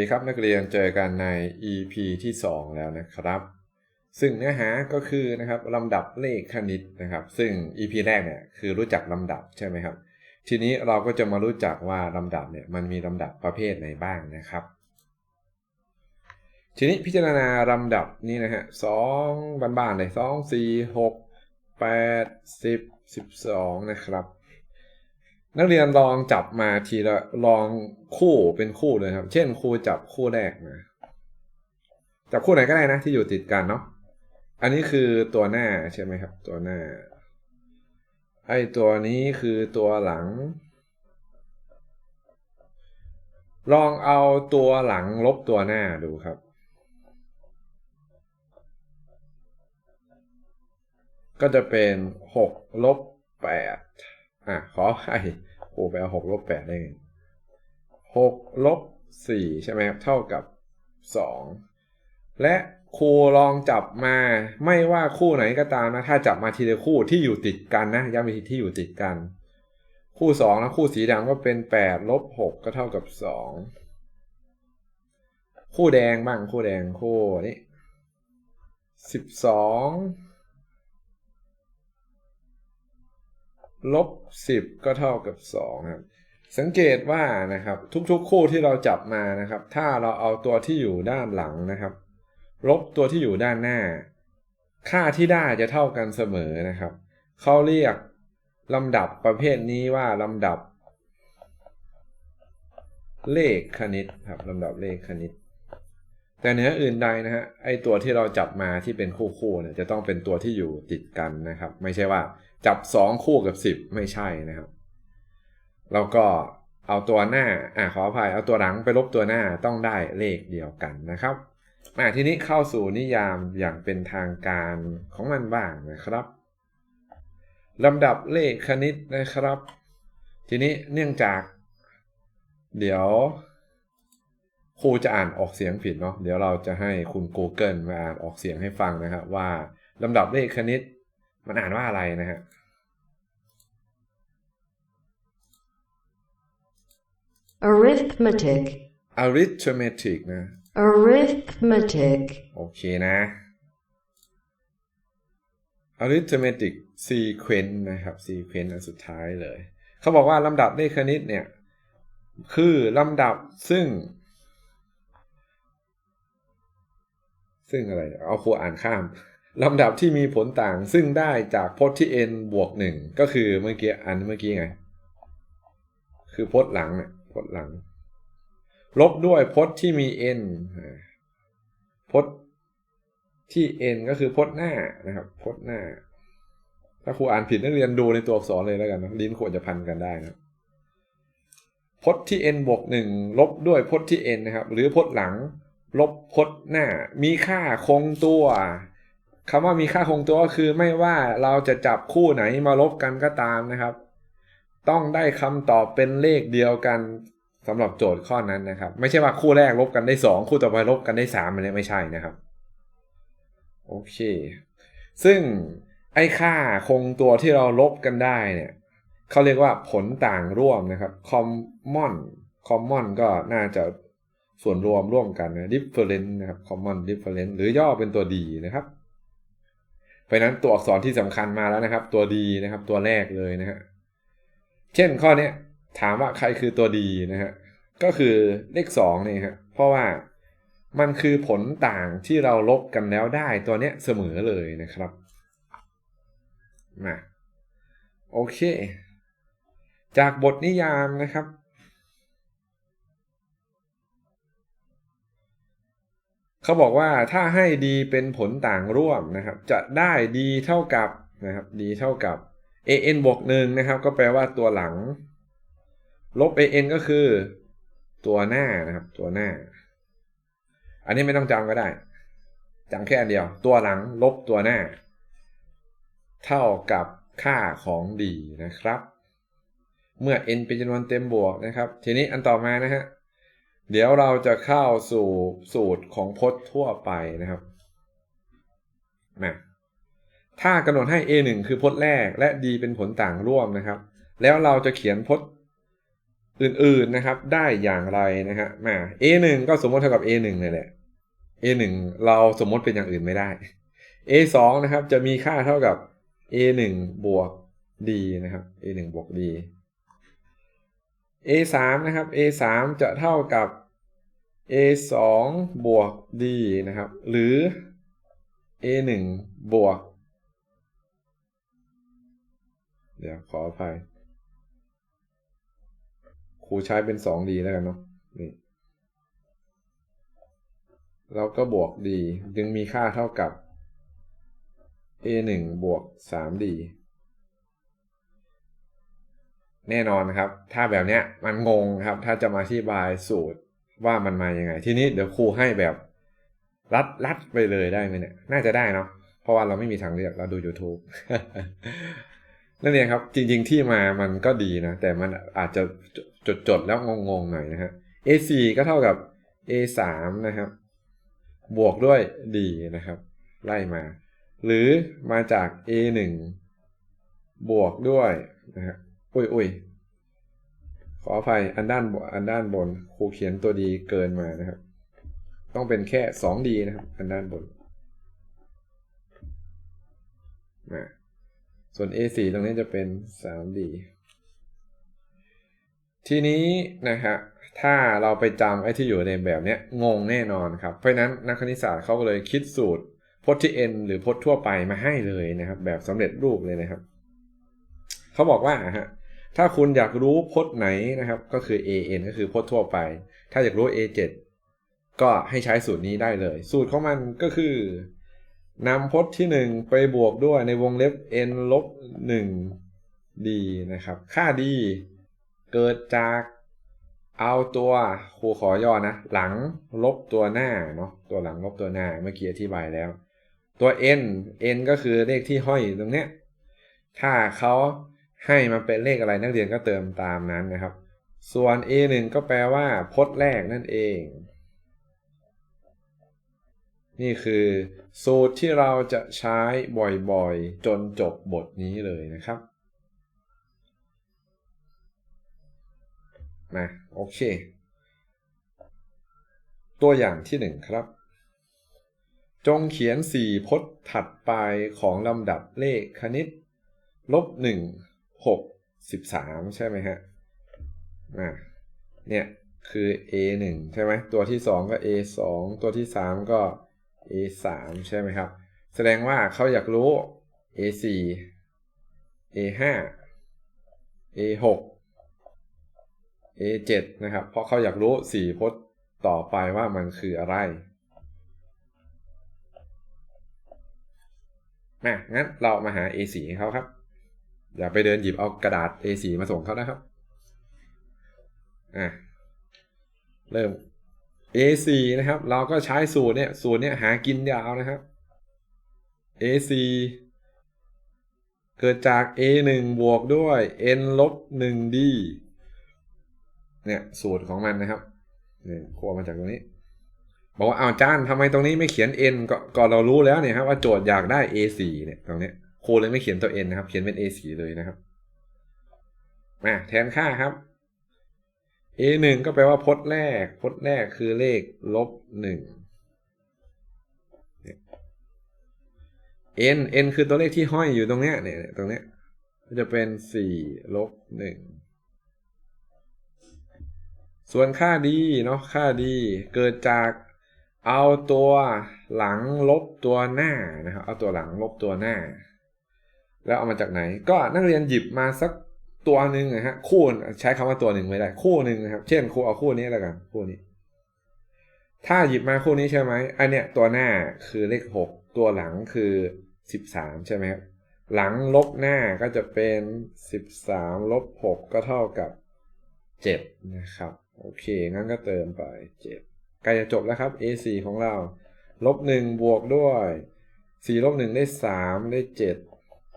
ดีครับนักเรียนเจอกันใน EP ที่ 2 แล้วนะครับ ซึ่งเนื้อหาก็คือนะครับลำดับเลขคณิตนะครับ ซึ่ง EP แรกเนี่ยคือรู้จักลำดับใช่ไหมครับ ทีนี้เราก็จะมารู้จักว่าลำดับเนี่ยมันมีลำดับประเภทไหนบ้างนะครับ ทีนี้พิจารณาลำดับนี้นะฮะสองบ้านๆเลยสองสี่หกแปดสิบสิบสองนะครับ นักเรียนลองจับมาทีละลองคู่เป็นคู่เลยครับ เช่นครูจับคู่แรกมาจับคู่ไหนก็ได้นะที่อยู่ติดกันเนาะอันนี้คือตัวหน้าใช่ไหมครับ ตัวหน้า ไอตัวนี้คือตัวหลัง ลองเอาตัวหลังลบตัวหน้าดูครับ ก็จะเป็นหกลบแปดอะขอให้ อ้ไปเอาหกลบแปดได้ไงหกลบสี่ใช่ไหมครับ เท่ากับสองและครูลองจับมาไม่ว่าคู่ไหนก็ตามนะ ถ้าจับมาทีละคู่ที่อยู่ติดกันนะย้ำอีกทีที่อยู่ติดกัน คู่สองแล้วคู่สีดำก็เป็นแปดลบหกก็เท่ากับสองคู่แดงบ้างคู่แดงคู่นี้สิบสอง ลบสิบก็เท่ากับสองครับสังเกตว่านะครับทุกๆคู่ที่เราจับมานะครับ ถ้าเราเอาตัวที่อยู่ด้านหลังนะครับ ลบตัวที่อยู่ด้านหน้า ค่าที่ได้จะเท่ากันเสมอนะครับเขาเรียกลำดับประเภทนี้ว่าลำดับ เลขคณิตครับลำดับเลขคณิต แต่เนื้ออื่นใดนะฮะไอตัวที่เราจับมาที่เป็นคู่คู่เนี่ยจะต้องเป็นตัวที่อยู่ติดกันนะครับ ไม่ใช่ว่าจับ 2 คู่กับ 10 ไม่ใช่นะครับ แล้วก็เอาตัวหน้าอ่าขออภัยเอาตัวหลังไปลบตัวหน้าต้องได้เลขเดียวกันนะครับอ่าทีนี้เข้าสู่นิยามอย่างเป็นทางการของมันบ้างนะครับลำดับเลขคณิตนะครับ ทีนี้เนื่องจาก เดี๋ยว ครูจะอ่านออกเสียงผิดเนาะเดี๋ยวเราจะให้คุณ Google มาอ่านออกเสียงให้ฟังนะครับว่าลำดับเลขคณิตมันอ่านว่าอะไรนะฮะ arithmetic, arithmetic นะ arithmetic, โอเคนะ arithmetic sequence นะครับ sequence อันสุดท้ายเลย เขาบอกว่าลำดับเลขคณิตเนี่ย คือลำดับซึ่ง ซึ่งอะไร เอาครูอ่านข้ามลำดับที่มีผลต่างซึ่งได้จากพจน์ที่ n บวกหนึ่งก็คือเมื่อกี้อันเมื่อกี้ไง คือพจน์หลังเนี่ยพจน์หลัง ลบด้วยพจน์ที่มี n อ่าพจน์ที่ n ก็คือพจน์หน้านะครับ พจน์หน้า ถ้าครูอ่านผิดนักเรียนดูในตัวอักษรเลยแล้วกันนะลิ้นควรจะพันกันได้นะพจน์ที่ n บวกหนึ่งลบด้วยพจน์ที่ n นะครับ หรือพจน์หลัง ลบพจน์หน้า มีค่าคงตัวคำว่ามีค่าคงตัวก็คือไม่ว่าเราจะจับคู่ไหนมาลบกันก็ตามนะครับ ต้องได้คำตอบเป็นเลขเดียวกันสำหรับโจทย์ข้อนั้นนะครับ ไม่ใช่ว่าคู่แรกลบกันได้ 2 คู่ต่อไปลบกันได้3อะไรไม่ใช่นะครับโอเค ซึ่งไอ้ค่าคงตัวที่เราลบกันได้เนี่ยเขาเรียกว่าผลต่างร่วมนะครับ common common ก็น่าจะ ส่วนรวมร่วมกันนะ different นะครับ common different หรือย่อเป็นตัวดีนะครับ เพราะนั้นตัวอักษรที่สำคัญมาแล้วนะครับ ตัวดีนะครับ ตัวแรกเลยนะฮะเช่นข้อนี้ถามว่าใครคือตัวดีนะฮะก็คือเลขสองนี่ฮะเพราะว่ามันคือผลต่างที่เราลบกันแล้วได้ตัวเนี้ยเสมอเลยนะครับมาโอเค จากบทนิยามนะครับ เขาบอกว่าถ้าให้ดีเป็นผลต่างร่วมนะครับ จะได้ดีเท่ากับนะครับดีเท่ากับ an บวกหนึ่งนะครับ ก็แปลว่าตัวหลัง ลบ an ก็คือ ตัวหน้านะครับ ตัวหน้า อันนี้ไม่ต้องจำก็ได้จำแค่อันเดียว ตัวหลังลบตัวหน้า เท่ากับค่าของดีนะครับ เมื่อ n เป็นจำนวนเต็มบวกนะครับ ทีนี้อันต่อมานะฮะ เดี๋ยวเราจะเข้าสู่สูตรของพจน์ทั่วไปนะครับมาถ้ากำหนดให้ a 1คือพจน์แรกและ d เป็นผลต่างร่วมนะครับ แล้วเราจะเขียนพจน์อื่นๆนะครับ ได้อย่างไรนะฮะมา a 1ก็สมมติเท่ากับ a 1นี่แหละ a 1เราสมมติเป็นอย่างอื่นไม่ได้ a 2นะครับ จะมีค่าเท่ากับ a 1บวก d นะครับ a 1บวก d a 3นะครับ a 3จะเท่ากับ a 2บวก d นะครับ หรือ a 1บวก เดี๋ยวขออภัยครูใช้เป็น 2d แล้วกันเนาะนี่แล้วก็บวก d จึงมีค่าเท่ากับ a 1บวก 3d แน่นอนนะครับ ถ้าแบบเนี้ยมันงงครับ ถ้าจะมาอธิบายสูตร ว่ามันมายังไง ทีนี้เดี๋ยวครูให้แบบรัดรัดไปเลยได้ไหมเนี่ย น่าจะได้เนาะเพราะว่าเราไม่มีทางเลือกเราดู YouTube นั่นเองครับจริง ๆ ที่มามันก็ดีนะ แต่มันอาจจะจดๆแล้วงงๆหน่อยนะฮะ a4 ก็เท่ากับ a3 นะครับ บวกด้วย d นะครับ ไล่มา หรือมาจาก a1 บวกด้วยนะฮะอุ้ยอุ้ย ขออภัยอันด้านบนอันด้านบนครูเขียนตัวดีเกินมานะครับ ต้องเป็นแค่ 2d นะครับ อันด้านบนมาส่วน a4 ตรงนี้จะเป็น 3d ทีนี้นะฮะถ้าเราไปจำไอ้ที่อยู่ในแบบเนี้ยงงแน่นอนครับ เพราะฉะนั้นนักคณิตศาสตร์เขาก็เลยคิดสูตรพจน์ที่ n หรือพจน์ทั่วไปมาให้เลยนะครับ แบบสำเร็จรูปเลยนะครับ เขาบอกว่าฮะ ถ้าคุณอยากรู้พจน์ไหนนะครับ ก็คือ an ก็คือพจน์ทั่วไป ถ้าอยากรู้ a7 ก็ให้ใช้สูตรนี้ได้เลย สูตรของมันก็คือนำพจน์ที่ 1 ไปบวกด้วยในวงเล็บ n ลบ1 d นะครับ ค่า d เกิดจากเอาตัวครูขอย่อนะ หลังลบตัวหน้าเนาะตัวหลังลบตัวหน้าเมื่อกี้อธิบายแล้ว ตัว n n ก็คือเลขที่ห้อยตรงเนี้ยถ้าเขา ให้มาเป็นเลขอะไรนักเรียนก็เติมตามนั้นนะครับ ส่วน a 1 ก็แปลว่าพจน์แรกนั่นเอง นี่คือสูตรที่เราจะใช้บ่อยๆ จนจบบทนี้เลยนะครับมาโอเค ตัวอย่างที่หนึ่งครับ จงเขียน 4 พจน์ถัดไปของลำดับเลขคณิต ลบหนึ่ง หกสิบสามใช่ไหมฮะอ่าเนี่ยคือ a 1ใช่ไหมตัวที่2ก็ a 2ตัวที่3ก็ a 3ใช่ไหมครับ แสดงว่าเขาอยากรู้ a 4 a 5 a 6 a 7นะครับ เพราะเขาอยากรู้4พจน์ต่อไปว่ามันคืออะไรมงั้นเรามาหา a 4 ให้เขาครับ อย่าไปเดินหยิบเอากระดาษ A4 มาส่งเขานะครับ อะ เริ่ม A4 นะครับ เราก็ใช้สูตรเนี่ย สูตรเนี่ยหากินยาวนะครับ A4 เกิดจาก A1 บวกด้วย n ลบ 1d เนี่ย สูตรของมันนะครับเนี่ยขั้วมาจากตรงนี้ บอกว่าอ้าวจานทำไมตรงนี้ไม่เขียน n ก็ก็เรารู้แล้วเนี่ยครับว่าโจทย์อยากได้ A4 เนี่ยตรงนี้ ครูเลยไม่เขียนตัว n นะครับ เขียนเป็น a4 เลยนะครับมาแทนค่าครับ a1 ก็แปลว่าพจน์แรก พจน์แรกคือเลขลบหนึ่ง n n คือตัวเลขที่ห้อยอยู่ตรงเนี้ยเนี่ยตรงเนี้ยจะเป็นสี่ลบหนึ่งส่วนค่าดีเนาะค่าดีเกิดจากเอาตัวหลังลบตัวหน้านะครับเอาตัวหลังลบตัวหน้า แล้วเอามาจากไหน ก็นักเรียนหยิบมาสักตัวหนึ่งนะฮะคู่ใช้คำว่าตัวหนึ่งไม่ได้ คู่หนึ่งนะครับ เช่นครูเอาคู่นี้แล้วกันคู่นี้ ถ้าหยิบมาคู่นี้ใช่ไหมอันเนี้ยตัวหน้าคือเลขหกตัวหลังคือสิบสามใช่ไหมครับหลังลบหน้าก็จะเป็นสิบสามลบหกก็เท่ากับเจ็ดนะครับโอเคงั้นก็เติมไปเจ็ดใกล้จะจบแล้วครับ a4 ของเราลบหนึ่งบวกด้วยสี่ลบหนึ่งได้สามได้เจ็ด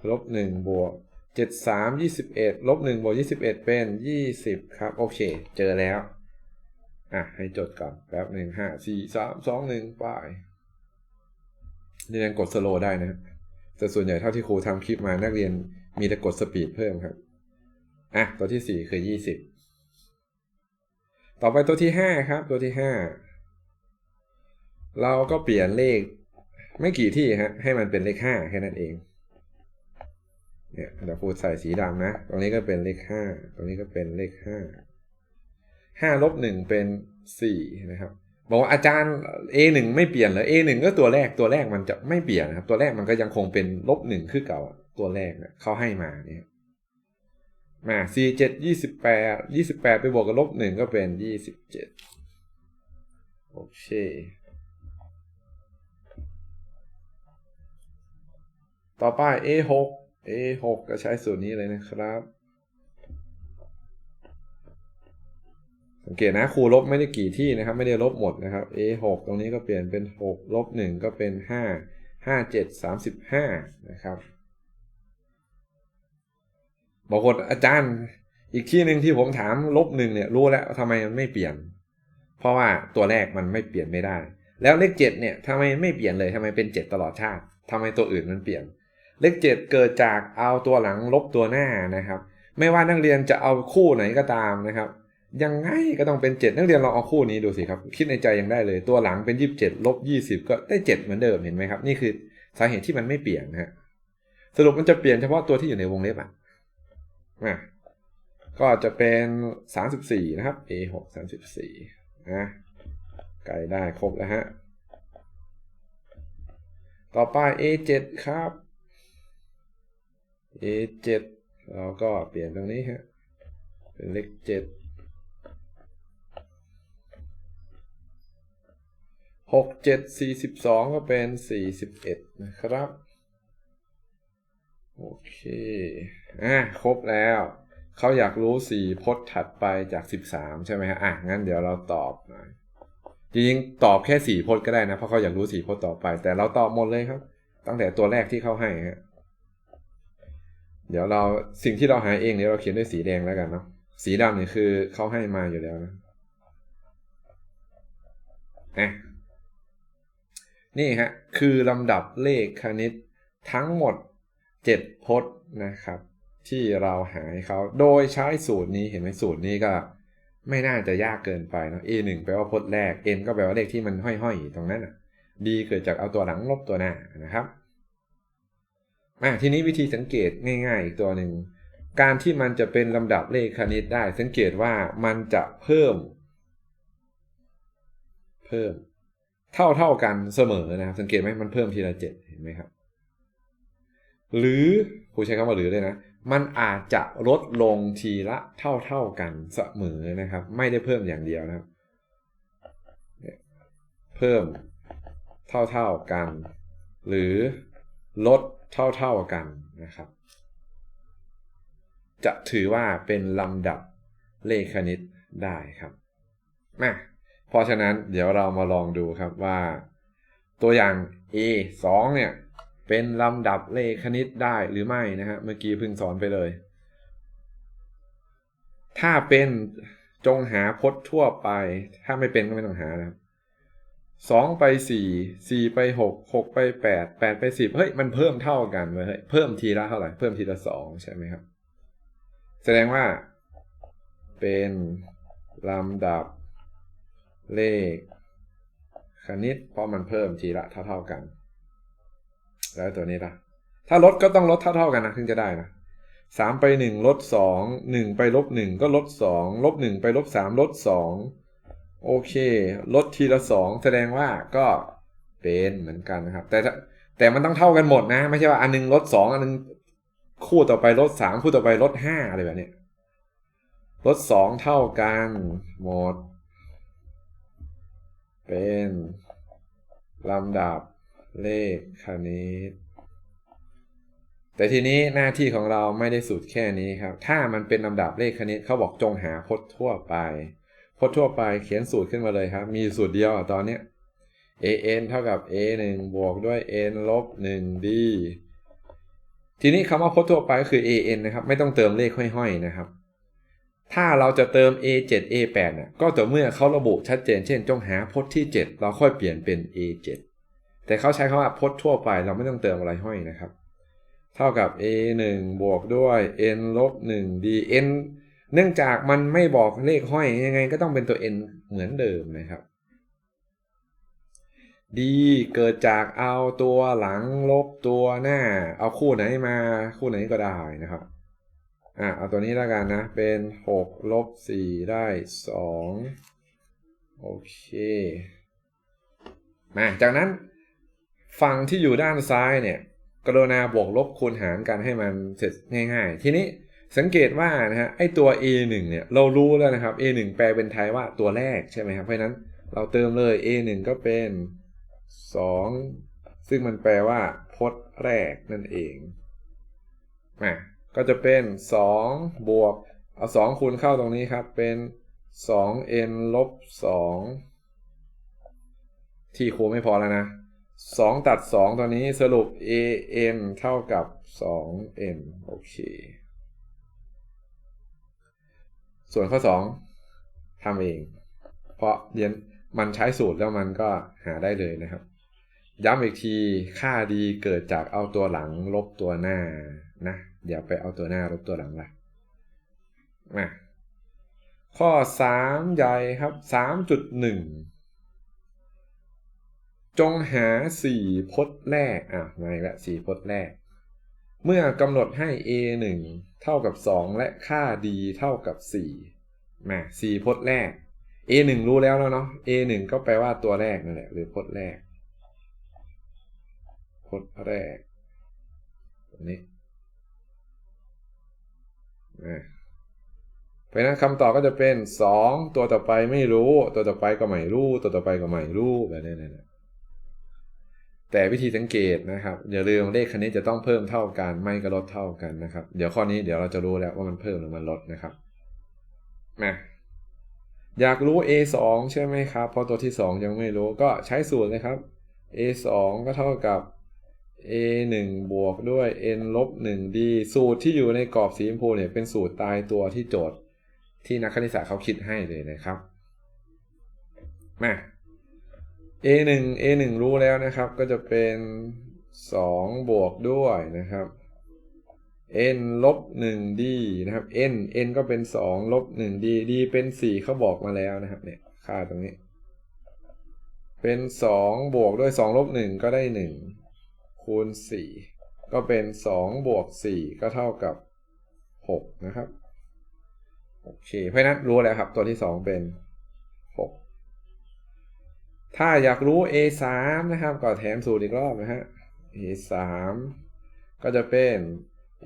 ลบหนึ่งบวกเจ็ดสามยี่สิบเอ็ดลบหนึ่งบวกยี่สิบเอ็ดเป็นยี่สิบครับ โอเค เจอแล้ว อะ ให้จดก่อนแป๊บหนึ่งห้าสี่สามสองหนึ่งไปนี่ยังกดสโลได้นะ แต่ส่วนใหญ่เท่าที่ครูทำคลิปมานักเรียนมีแต่กดสปีดเพิ่มครับ อะ ตัวที่สี่คือยี่สิบต่อไปตัวที่ห้าครับ ตัวที่ห้าเราก็เปลี่ยนเลขไม่กี่ที่ฮะ ให้มันเป็นเลขห้าแค่นั้นเอง เนี่ยเดี๋ยวครูใส่สีดำนะ ตรงนี้ก็เป็นเลขห้า ตรงนี้ก็เป็นเลขห้า ห้าลบหนึ่งเป็นสี่นะครับ บอกว่าอาจารย์ a หนึ่งไม่เปลี่ยนเหรอ a หนึ่งก็ตัวแรก ตัวแรกมันจะไม่เปลี่ยนนะครับ ตัวแรกมันก็ยังคงเป็นลบหนึ่งคือเก่า ตัวแรกนะเขาให้มาเนี่ยมาสี่เจ็ดยี่สิบแปด ยี่สิบแปดไปบวกกับลบหนึ่งก็เป็นยี่สิบเจ็ดโอเคต่อไป a ห a หกก็ใช้สูตรนี้เลยนะครับ สังเกตนะครูลบไม่ได้กี่ที่นะครับ ไม่ได้ลบหมดนะครับ a 6 ตรงนี้ก็เปลี่ยนเป็น 6 ลบ 1 ก็เป็น 5 5 7 35 นะครับบางคนอาจารย์อีกที่หนึ่งที่ผมถามลบหนึ่งเนี่ยรู้แล้วทำไมมันไม่เปลี่ยน เพราะว่าตัวแรกมันไม่เปลี่ยนไม่ได้ แล้วเลข7เนี่ยทำไมไม่เปลี่ยนเลยทำไมเป็น7ตลอดชาติทำไมตัวอื่นมันเปลี่ยน เลข 7 เกิดจากเอาตัวหลังลบตัวหน้านะครับ ไม่ว่านักเรียนจะเอาคู่ไหนก็ตามนะครับ ยังไงก็ต้องเป็น 7 นักเรียนลองเอาคู่นี้ดูสิครับ คิดในใจยังได้เลย ตัวหลังเป็น 27ลบ20 ก็ได้ 7 เหมือนเดิมเห็นไหมครับ นี่คือสาเหตุที่มันไม่เปลี่ยนนะฮะสรุปมันจะเปลี่ยนเฉพาะตัวที่อยู่ในวงเล็บอะอะก็จะเป็น34นะครับ a 6 34นะไก่ได้ครบแล้วฮะต่อไป a 7ครับ a 7 เราก็เปลี่ยนตรงนี้ฮะเป็นเลข7หกเจ็ดสี่สิบสองก็เป็นสี่สิบเอ็ดนะครับ โอเค อะ ครบแล้ว เขาอยากรู้สี่พจน์ถัดไปจากสิบสามใช่ไหมฮะ อะ งั้นเดี๋ยวเราตอบหน่อยจริงๆตอบแค่สี่พจน์ก็ได้นะ เพราะเขาอยากรู้สี่พจน์ต่อไป แต่เราตอบหมดเลยครับ ตั้งแต่ตัวแรกที่เขาให้ฮะ เดี๋ยวเราสิ่งที่เราหาเองเดี๋ยวเราเขียนด้วยสีแดงแล้วกันเนาะสีดำนี่คือเขาให้มาอยู่แล้วนะอะนี่ฮะคือลำดับเลขคณิตทั้งหมด 7 พจน์นะครับ ที่เราหาให้เขาโดยใช้สูตรนี้เห็นไหมสูตรนี้ก็ไม่น่าจะยากเกินไปเนาะ a 1แปลว่าพจน์แรก n ก็แปลว่าเลขที่มันห้อยๆอยู่ตรงนั้นอะ b เกิดจากเอาตัวหลังลบตัวหน้านะครับ อะทีนี้วิธีสังเกตง่าย ๆ อีกตัวหนึ่งการที่มันจะเป็นลำดับเลขคณิตได้ สังเกตว่ามันจะเพิ่ม เพิ่ม เท่าเท่ากันเสมอนะครับ สังเกตไหมมันเพิ่มทีละเจ็ดเห็นไหมครับ หรือครูใช้คำว่าหรือเลยนะ มันอาจจะลดลงทีละเท่าเท่ากันเสมอนะครับ ไม่ได้เพิ่มอย่างเดียวนะครับ เพิ่มเท่าเท่ากัน หรือลด เท่าเท่ากันนะครับ จะถือว่าเป็นลำดับเลขคณิตได้ครับมาเพราะฉะนั้นเดี๋ยวเรามาลองดูครับว่า ตัวอย่าง a 2เนี่ยเป็นลำดับเลขคณิตได้หรือไม่นะฮะเมื่อกี้พิ่งสอนไปเลย ถ้าเป็นจงหาพจน์ทั่วไป ถ้าไม่เป็นก็ไม่ต้องหานะครับ สองไปสี่สี่ไปหกหกไปแปดแปดไปสิบเฮ้ย มันเพิ่มเท่ากันเว้ยเฮ้ยเพิ่มทีละเท่าไหร่ เพิ่มทีละสองใช่ไหมครับ แสดงว่า เป็นลำดับเลข คณิต เพราะมันเพิ่มทีละเท่าๆกัน แล้วตัวนี้ล่ะ ถ้าลดก็ต้องลดเท่าๆกันนะ ถึงจะได้นะสามไปหนึ่งลดสองหนึ่งไปลบหนึ่งก็ลดสองลบหนึ่งไปลบสามลดสอง โอเค ลดทีละสองแสดงว่าก็เป็นเหมือนกันนะครับ แต่แต่มันต้องเท่ากันหมดนะ ไม่ใช่ว่าอันนึงลดสองอันนึงคู่ต่อไปลดสามคู่ต่อไปลดห้าอะไรแบบนี้ลดสองเท่ากันหมด เป็นลำดับเลขคณิต แต่ทีนี้หน้าที่ของเราไม่ได้สุดแค่นี้ครับ ถ้ามันเป็นลำดับเลขคณิตเขาบอกจงหาพจน์ทั่วไป พจน์ทั่วไปเขียนสูตรขึ้นมาเลยครับ มีสูตรเดียวอะตอนเนี้ย an เท่ากับ a 1บวกด้วย n ลบ1 d ทีนี้คำว่าพจน์ทั่วไปก็คือ an นะครับไม่ต้องเติมเลขห้อยๆนะครับ ถ้าเราจะเติม a7 a8 น่ะก็ต่อเมื่อเขาระบุชัดเจน เช่น จงหาพจน์ที่ 7 เราค่อยเปลี่ยนเป็น a7 แต่เขาใช้คำว่าพจน์ทั่วไป เราไม่ต้องเติมอะไรห้อยนะครับ เท่ากับ a 1บวกด้วย n ลบ1 d n เนื่องจากมันไม่บอกเลขห้อยยังไงก็ต้องเป็นตัว n เหมือนเดิมนะครับ d เกิดจากเอาตัวหลังลบตัวหน้า เอาคู่ไหนมาคู่ไหนก็ได้นะครับ อะเอาตัวนี้แล้วกันนะ เป็น6ลบ4ได้ 2 โอเคมาจากนั้นฝั่งที่อยู่ด้านซ้ายเนี่ย กรุณาบวกลบคูณหารกันให้มันเสร็จง่ายๆ ทีนี้ สังเกตว่านะฮะไอตัว a1 เนี่ยเรารู้แล้วนะครับ a1 แปลเป็นไทยว่าตัวแรกใช่ไหมครับเพราะนั้นเราเติมเลย a1 ก็เป็น 2 ซึ่งมันแปลว่าพจน์แรกนั่นเองมาก็จะเป็น 2 บวกเอา2คูณเข้าตรงนี้ครับเป็น 2n ลบ 2 ที่ครูไม่พอแล้วนะ 2 ตัด 2ตัวนี้สรุป an เท่ากับ 2n โอเค ส่วนข้อ2ทำเอง เพราะเรียนมันใช้สูตรแล้วมันก็หาได้เลยนะครับ ย้ำอีกทีค่าดีเกิดจากเอาตัวหลังลบตัวหน้านะอย่าไปเอาตัวหน้าลบตัวหลังละมาข้อ 3 ใหญ่ครับ 3.1 จงหา 4 พจน์แรก อะมาอีกแล้ว4พจน์แรก เมื่อกำหนดให้ a 1เท่ากับ 2 และค่า d เท่ากับ4มา4พจน์แรก a 1รู้แล้วแล้วเนาะ a 1ก็แปลว่าตัวแรกนั่นแหละหรือพจน์แรก พจน์แรกตรงนี้อ่าเพราะนั้นคำตอบก็จะเป็น 2 ตัวต่อไปไม่รู้ ตัวต่อไปก็ไม่รู้ ตัวต่อไปก็ไม่รู้แบบนี้นะ แต่วิธีสังเกตนะครับอย่าลืมเลขคณิตจะต้องเพิ่มเท่ากัน ไม่ก็ลดเท่ากันนะครับ เดี๋ยวข้อนี้เดี๋ยวเราจะรู้แล้วว่ามันเพิ่มหรือมันลดนะครับมาอยากรู้ a 2ใช่ไหมครับ เพราะตัวที่ 2 ยังไม่รู้ก็ใช้สูตรเลยครับ a 2ก็เท่ากับ a 1บวกด้วย n ลบ1 d สูตรที่อยู่ในกรอบสีชมพูเนี่ยเป็นสูตรตายตัวที่โจทย์ ที่นักคณิตศาสตร์เขาคิดให้เลยนะครับมา a 1 a 1 รู้แล้วนะครับ ก็จะเป็น 2 บวกด้วยนะครับ n ลบ 1 d นะครับ n n ก็เป็น 2 ลบ 1 d d เป็น 4เขาบอกมาแล้วนะครับ เนี่ย ค่าตรงนี้ เป็น 2 บวกด้วย 2 ลบ 1 ก็ได้ 1 คูณ 4 ก็เป็น 2 บวก 4 ก็เท่ากับ 6 นะครับ โอเค เพราะนั้นรู้แล้วครับ ตัวที่ 2 เป็น ถ้าอยากรู้ a 3นะครับ ก็แถมสูตรอีกรอบนะฮะ a 3ก็จะเป็น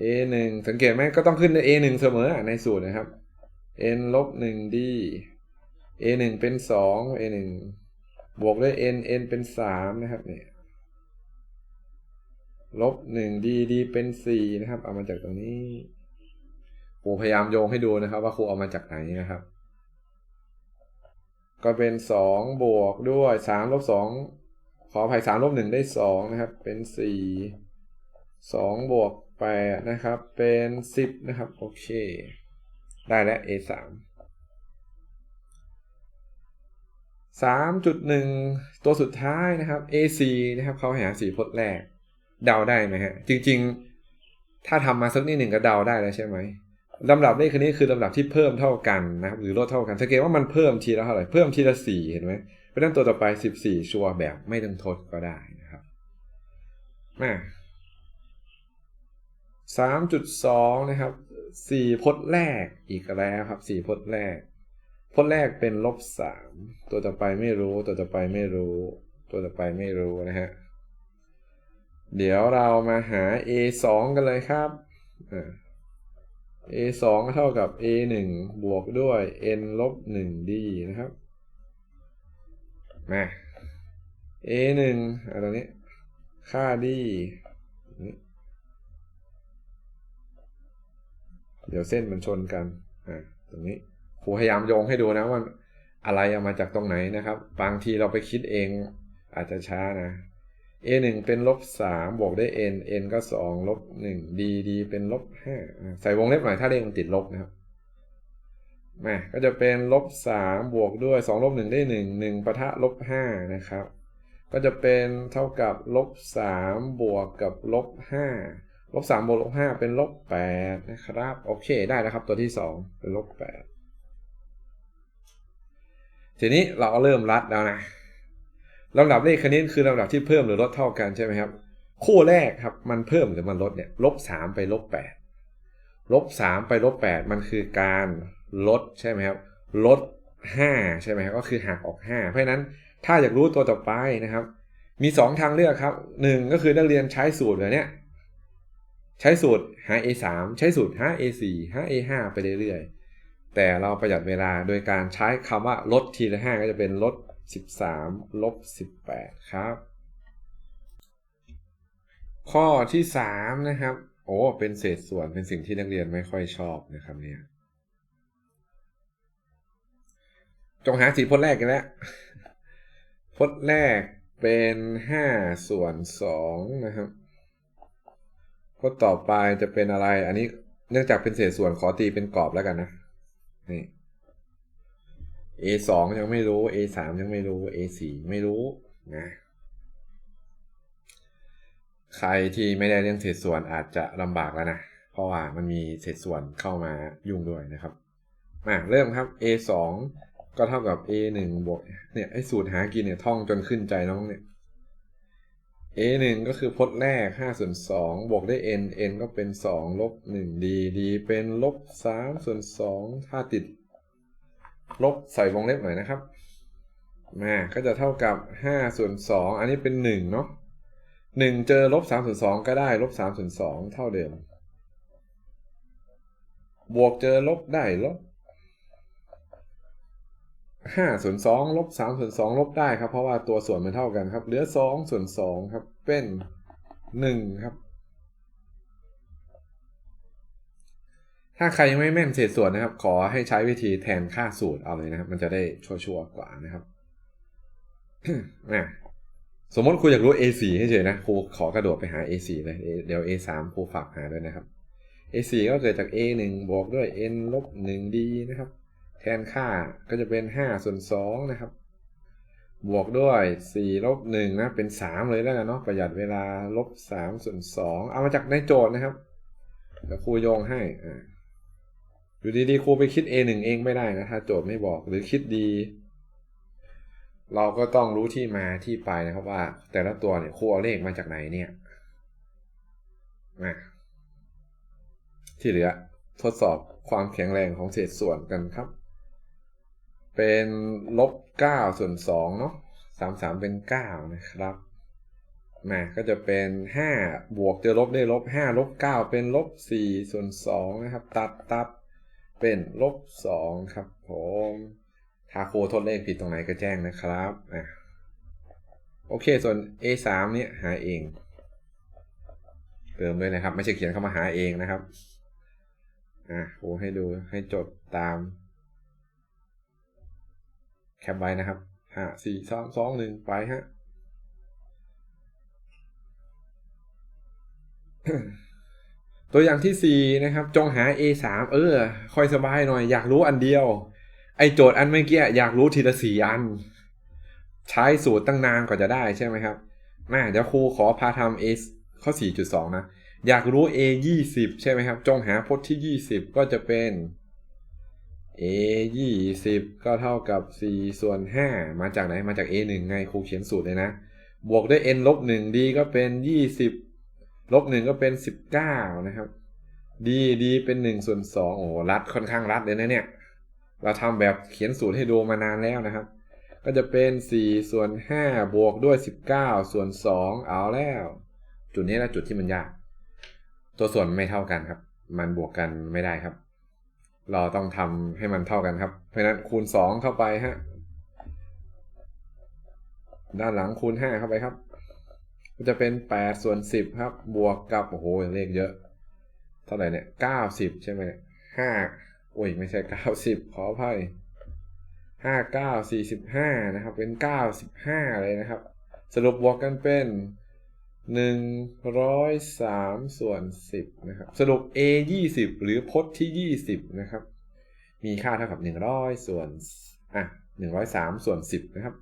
a 1สังเกตไหมก็ต้องขึ้นใน a 1เสมอในสูตรนะครับ n ลบ1 d a 1เป็น 2 a 1บวกด้วย n n เป็น 3 นะครับเนี่ยลบ1 d d เป็น 4 นะครับ เอามาจากตรงนี้ครูพยายามโยงให้ดูนะครับ ว่าครูเอามาจากไหนนะครับ ก็เป็น 2 บวกด้วย3ลบ2ขออภัย3ลบ1ได้ 2 นะครับ เป็น 4 2 บวก8นะครับ เป็น 10 นะครับ โอเค ได้แล้ว a 3 3.1 ตัวสุดท้ายนะครับ AC นะครับ เขาหาสีพจน์แรก เดาได้ไหมฮะ จริง ๆ ถ้าทำมาสักนิดหนึ่งก็เดาได้แล้วใช่ไหม ลำดับเลขคันนี้คือลำดับที่เพิ่มเท่ากันนะครับหรือลดเท่ากันสังเกตว่ามันเพิ่มทีละเท่าไหร่เพิ่มทีละสี่เห็นไหมเพราะนั้นตัวต่อไป 14 ชัวร์แบบไม่ต้องทดก็ได้นะครับมา3.2นะครับ4พจน์แรกอีกแล้วครับ4พจน์แรกพจน์แรกเป็นลบ3ตัวต่อไปไม่รู้ตัวต่อไปไม่รู้ ตัวต่อไปไม่รู้นะฮะเดี๋ยวเรามาหา a 2กันเลยครับ a 2เท่ากับ a 1บวกด้วย n ลบ 1 d นะครับ มา a 1อันนี้ ค่า d เดี๋ยวเส้นมันชนกัน อ่า ตรงนี้ครูพยายามโยงให้ดูนะว่าอะไรเอามาจากตรงไหนนะครับ บางทีเราไปคิดเองอาจจะช้านะ a 1เป็นลบ3บวกได้ n n ก็2ลบ1 d d เป็นลบ5ใส่วงเล็บหน่อยถ้าเลขมันติดลบนะครับมาก็จะเป็นลบ3บวกด้วย2ลบ1ได้ 1 1ปะทะลบ5นะครับ ก็จะเป็นเท่ากับลบ3บวกกับลบ5ลบสามบวกลบห้าเป็นลบแปดนะครับ โอเคได้แล้วครับตัวที่สองเป็นลบแปดทีนี้เราก็เริ่มรัดแล้วนะ ลำดับเลขคณิตคือลำดับที่เพิ่มหรือลดเท่ากันใช่ไหมครับ คู่แรกครับมันเพิ่มหรือมันลดเนี่ยลบสามไปลบแปดลบสามไปลบแปดมันคือการลดใช่ไหมครับลดห้าใช่ไหมครับก็คือหักออกห้าเพราะฉะนั้นถ้าอยากรู้ตัวต่อไปนะครับ มีสองทางเลือกครับหนึ่งก็คือนักเรียนใช้สูตรแบบนี้ใช้สูตรหา a 3ใช้สูตรหา a 4หา a 5ไปเรื่อยๆ แต่เราประหยัดเวลาโดยการใช้คำว่าลดทีละ 5 ก็จะเป็นลด 13ลบ18 ครับ ข้อที่ 3 นะครับ โอ้ เป็นเศษส่วนเป็นสิ่งที่นักเรียนไม่ค่อยชอบนะครับเนี่ยจงหาสีพจน์แรกกันแล้วพจน์แรกเป็น5ส่วน2นะครับข้อต่อไปจะเป็นอะไร อันนี้เนื่องจากเป็นเศษส่วนขอตีเป็นกรอบแล้วกันนะ นี่ a สองยังไม่รู้ a สามยังไม่รู้ a สี่ไม่รู้นะ ใครที่ไม่ได้เรียนเศษส่วนอาจจะลำบากแล้วนะ เพราะว่ามันมีเศษส่วนเข้ามายุ่งด้วยนะครับ มาเริ่มครับ a สองก็เท่ากับ a หนึ่งบวกเนี่ยไอ้สูตรหากินเนี่ยท่องจนขึ้นใจน้องเนี่ย a 1 ก็คือพจน์แรก5ส่วน2บวกด้วย n n ก็เป็น 2 ลบ 1 d d เป็นลบ3ส่วน2ถ้าติด ลบใส่วงเล็บหน่อยนะครับมาก็จะเท่ากับ5ส่วน2อันนี้เป็น1เนาะ1 เจอลบ3ส่วน2ก็ได้ลบ3ส่วน2เท่าเดิม บวกเจอลบได้ลบห้าส่วนสองลบสามส่วนสองลบได้ครับ เพราะว่าตัวส่วนมันเท่ากันครับ เหลือสองส่วนสองครับ เป็นหนึ่งครับ ถ้าใครยังไม่แม่นเศษส่วนนะครับ ขอให้ใช้วิธีแทนค่าสูตรเอาเลยนะครับ มันจะได้ชัวร์กว่านะครับนะสมมติครูอยากรู้ A4 ให้เฉยนะครูขอกระโดดไปหา A4 เลยเดี๋ยว A3 ครูฝากหาด้วยนะครับ A4 ก็เกิดจาก A1 บวกด้วย n ลบ 1d นะครับ แทนค่าก็จะเป็น 5 ส่วน 2 นะครับ บวกด้วย 4 ลบ 1 นะ เป็น 3 เลยแล้วกันเนาะประหยัดเวลาลบ 3 ส่วน 2 เอามาจากในโจทย์นะครับเดี๋ยวครูโยงให้อ่า อยู่ดีๆครูไปคิด A1 เองไม่ได้นะ ถ้าโจทย์ไม่บอกหรือคิดดี เราก็ต้องรู้ที่มาที่ไปนะครับว่า แต่ละตัวเนี่ยครูเอาเลขมาจากไหนเนี่ยนะที่เหลือทดสอบความแข็งแรงของเศษส่วนกันครับ เป็นลบ9ส่วน2เนาะ33 เป็น 9 นะครับมาก็จะเป็น 5 บวกเจอลบได้ลบ5ลบ9เป็นลบ4ส่วน2นะครับ ตัดตัด เป็นลบ2ครับผมถ้าคทดเลขผิดตรงไหนก็แจ้งนะครับอะโอเค ส่วน A3 เนี่ยหาเอง เติมด้วยนะครับ ไม่ใช่เขียนเข้ามาหาเองนะครับ อะคให้ดูให้จดตาม แคปไว้นะครับห้าสี่สามสองหนึ่งไปฮะ ตัวอย่างที่สี่นะครับ จงหา a สามเออ ค่อยสบายหน่อย อยากรู้อันเดียว ไอโจทย์อันเมื่อกี้อยากรู้ทีละสี่อัน ใช้สูตรตั้งนานกว่าจะได้ใช่ไหมครับมาเดี๋ยวครูขอพาทำ a ข้อสี่จุดสองนะ อยากรู้ a ยี่สิบใช่ไหมครับ จงหาพจน์ที่ยี่สิบก็จะเป็น a ยี่สิบก็เท่ากับสี่ส่วนห้ามาจากไหน มาจาก a หนึ่งไงครูเขียนสูตรเลยนะ บวกด้วย n ลบหนึ่ง d ก็เป็นยี่สิบ ลบหนึ่งก็เป็นสิบเก้านะครับ d d เป็นหนึ่งส่วนสองโอ้รัดค่อนข้างรัดเลยนะเนี่ย เราทำแบบเขียนสูตรให้ดูมานานแล้วนะครับ ก็จะเป็นสี่ส่วนห้าบวกด้วยสิบเก้าส่วนสองเอาแล้ว จุดนี้แหละจุดที่มันยาก ตัวส่วนไม่เท่ากันครับ มันบวกกันไม่ได้ครับ เราต้องทำให้มันเท่ากันครับ เพราะนั้นคูณสองเข้าไปฮะด้านหลังคูณห้าเข้าไปครับ ก็จะเป็นแปดส่วนสิบครับ บวกกับ โอ้โหเลขเยอะ เท่าไหร่เนี่ยเก้าสิบใช่ไหมห้าโอ้ย ไม่ใช่เก้าสิบขออภัยห้าเก้าสี่สิบห้านะครับ เป็นเก้าสิบห้าเลยนะครับ สรุปบวกกันเป็นหนึ่งร้อยสามส่วนสิบนะครับ สรุป a ยี่สิบหรือพจน์ที่ยี่สิบนะครับ มีค่าเท่ากับหนึ่งร้อยส่วนอะหนึ่งร้อยสามส่วนสิบนะครับ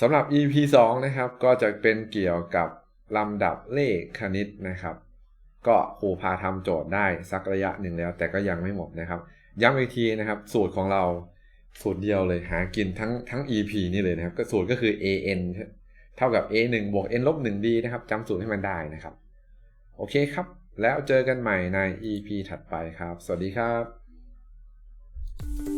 สำหรับ EP 2 นะครับ ก็จะเป็นเกี่ยวกับลำดับเลขคณิตนะครับ ก็ครูพาทำโจทย์ได้สักระยะหนึ่งแล้ว แต่ก็ยังไม่หมดนะครับ ย้ำอีกทีนะครับ สูตรของเราสูตรเดียวเลยหากินทั้งทั้ง EP นี่เลยนะครับ ก็สูตรก็คือ an เท่ากับ a 1บวก n ลบ1 b นะครับจำสูตรให้มันได้นะครับ โอเคครับ แล้วเจอกันใหม่ใน EP ถัดไปครับ สวัสดีครับ